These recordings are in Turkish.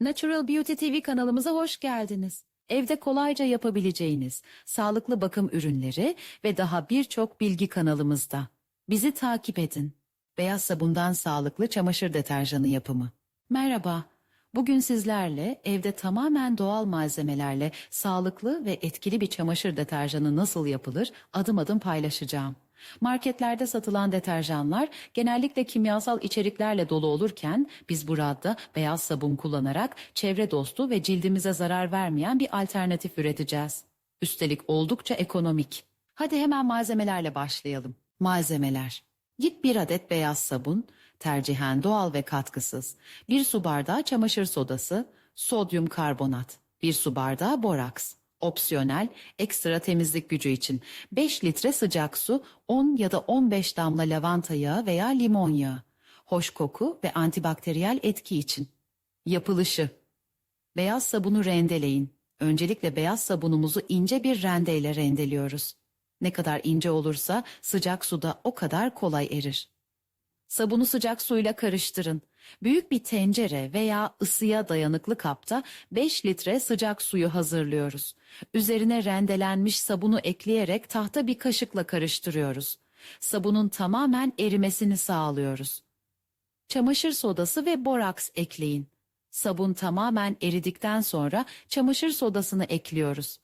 Natural Beauty TV kanalımıza hoş geldiniz. Evde kolayca yapabileceğiniz sağlıklı bakım ürünleri ve daha birçok bilgi kanalımızda. Bizi takip edin. Beyaz sabundan sağlıklı çamaşır deterjanı yapımı. Merhaba. Bugün sizlerle evde tamamen doğal malzemelerle sağlıklı ve etkili bir çamaşır deterjanı nasıl yapılır adım adım paylaşacağım. Marketlerde satılan deterjanlar genellikle kimyasal içeriklerle dolu olurken biz burada beyaz sabun kullanarak çevre dostu ve cildimize zarar vermeyen bir alternatif üreteceğiz. Üstelik oldukça ekonomik. Hadi hemen malzemelerle başlayalım. Malzemeler. Git bir adet beyaz sabun, tercihen doğal ve katkısız, bir su bardağı çamaşır sodası, sodyum karbonat, bir su bardağı boraks. Opsiyonel, ekstra temizlik gücü için 5 litre sıcak su, 10 ya da 15 damla lavanta yağı veya limon yağı. Hoş koku ve antibakteriyel etki için. Yapılışı. Beyaz sabunu rendeleyin. Öncelikle beyaz sabunumuzu ince bir rendeyle rendeliyoruz. Ne kadar ince olursa sıcak suda o kadar kolay erir. Sabunu sıcak suyla karıştırın. Büyük bir tencere veya ısıya dayanıklı kapta 5 litre sıcak suyu hazırlıyoruz. Üzerine rendelenmiş sabunu ekleyerek tahta bir kaşıkla karıştırıyoruz. Sabunun tamamen erimesini sağlıyoruz. Çamaşır sodası ve boraks ekleyin. Sabun tamamen eridikten sonra çamaşır sodasını ekliyoruz.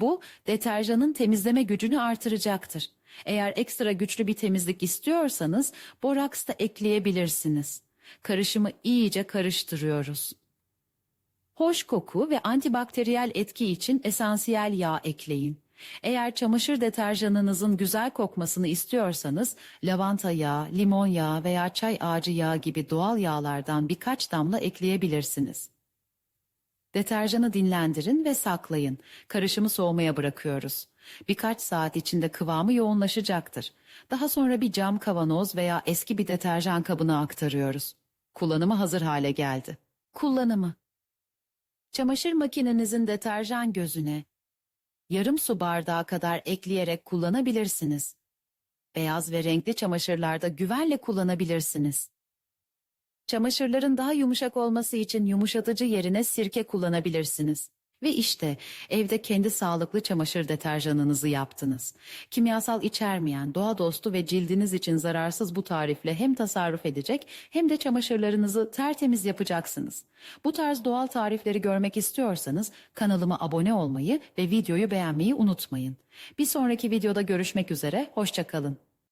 Bu deterjanın temizleme gücünü artıracaktır. Eğer ekstra güçlü bir temizlik istiyorsanız boraks da ekleyebilirsiniz. Karışımı iyice karıştırıyoruz. Hoş koku ve antibakteriyel etki için esansiyel yağ ekleyin. Eğer çamaşır deterjanınızın güzel kokmasını istiyorsanız lavanta yağı, limon yağı veya çay ağacı yağı gibi doğal yağlardan birkaç damla ekleyebilirsiniz. Deterjanı dinlendirin ve saklayın. Karışımı soğumaya bırakıyoruz. Birkaç saat içinde kıvamı yoğunlaşacaktır. Daha sonra bir cam kavanoz veya eski bir deterjan kabına aktarıyoruz. Kullanımı hazır hale geldi. Kullanımı Çamaşır makinenizin deterjan gözüne yarım su bardağı kadar ekleyerek kullanabilirsiniz. Beyaz ve renkli çamaşırlarda güvenle kullanabilirsiniz. Çamaşırların daha yumuşak olması için yumuşatıcı yerine sirke kullanabilirsiniz. Ve işte evde kendi sağlıklı çamaşır deterjanınızı yaptınız. Kimyasal içermeyen, doğa dostu ve cildiniz için zararsız bu tarifle hem tasarruf edecek hem de çamaşırlarınızı tertemiz yapacaksınız. Bu tarz doğal tarifleri görmek istiyorsanız kanalıma abone olmayı ve videoyu beğenmeyi unutmayın. Bir sonraki videoda görüşmek üzere, hoşçakalın.